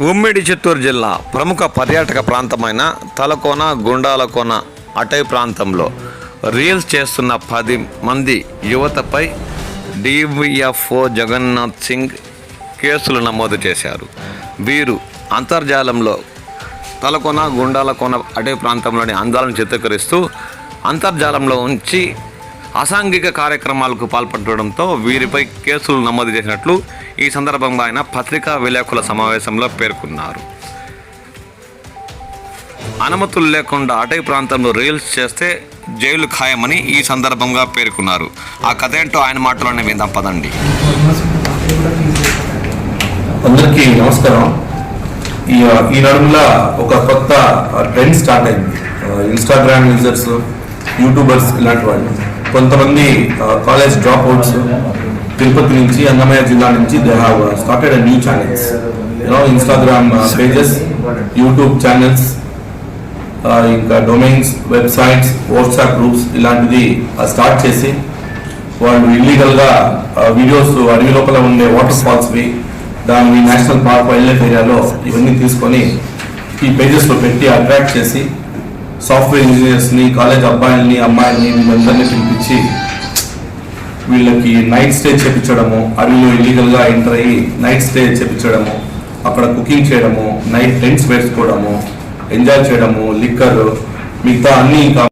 ఉమ్మిడి చిత్తూరు జిల్లా ప్రముఖ పర్యాటక ప్రాంతమైన తలకోన గుండాలకోన అటవీ ప్రాంతంలో రీల్స్ చేస్తున్న పది మంది యువతపై డివిఎఫ్ఓ జగన్నాథ్ సింగ్ కేసులు నమోదు చేశారు. వీరు అంతర్జాలంలో తలకొన గుండాలకోన అటవీ ప్రాంతంలోని అందాలను చిత్రీకరిస్తూ అంతర్జాలంలో ఉంచి అసాంఘిక కార్యక్రమాలకు పాల్పడడంతో వీరిపై కేసులు నమోదు చేసినట్లు ఈ సందర్భంగా ఆయన పత్రికా విలేకరుల సమావేశంలో పేర్కొన్నారు. అనుమతులు లేకుండా అటవీ ప్రాంతంలో రీల్స్ చేస్తే జైలు ఖాయమని ఈ సందర్భంగా పేర్కొన్నారు. ఆ కథ ఏంటో ఆయన మాటలోనే విందాం పదండి. అందరికీ నమస్కారం. ఈ ఈ నడుములా ఒక కొత్త ట్రెండ్ స్టార్ట్ అయింది. ఇన్స్టాగ్రామ్ యూజర్స్ యూట్యూబర్స్ ఇలాంటి వాళ్ళు. కొంతమంది కాలేజ్ డ్రాప్ అవుట్స్ తిరుపతి నుంచి అన్నమయ్య జిల్లా నుంచి they have started new channels you know Instagram pages YouTube channels ఇంకా డొమైన్స్ వెబ్సైట్స్ వాట్సాప్ గ్రూప్స్ ఇలాంటిది స్టార్ట్ చేసి వాళ్ళు ఇల్లీగల్గా వీడియోస్ అడవి లోపల ఉండే వాటర్ ఫాల్స్ వి దాన్ని నేషనల్ పార్క్ వైల్డ్ లైఫ్ ఏరియాలో ఇవన్నీ తీసుకొని ఈ పేజెస్లో పెట్టి అట్రాక్ట్ చేసి సాఫ్ట్వేర్ ఇంజనీర్స్ని కాలేజ్ అబ్బాయిల్ని అమ్మాయిల్ని వీళ్ళందరినీ పిలిపించి వీళ్ళకి నైట్ స్టే చేపించడము అడవిలో ఇల్లీగల్గా ఎంటర్ అయ్యి నైట్ స్టే చేపించడము అక్కడ కుకింగ్ చేయడము నైట్ టెంట్స్ వేసుకోవడము ఎంజాయ్ చేయడము లిక్కర్ మిగతా అన్ని ఇంకా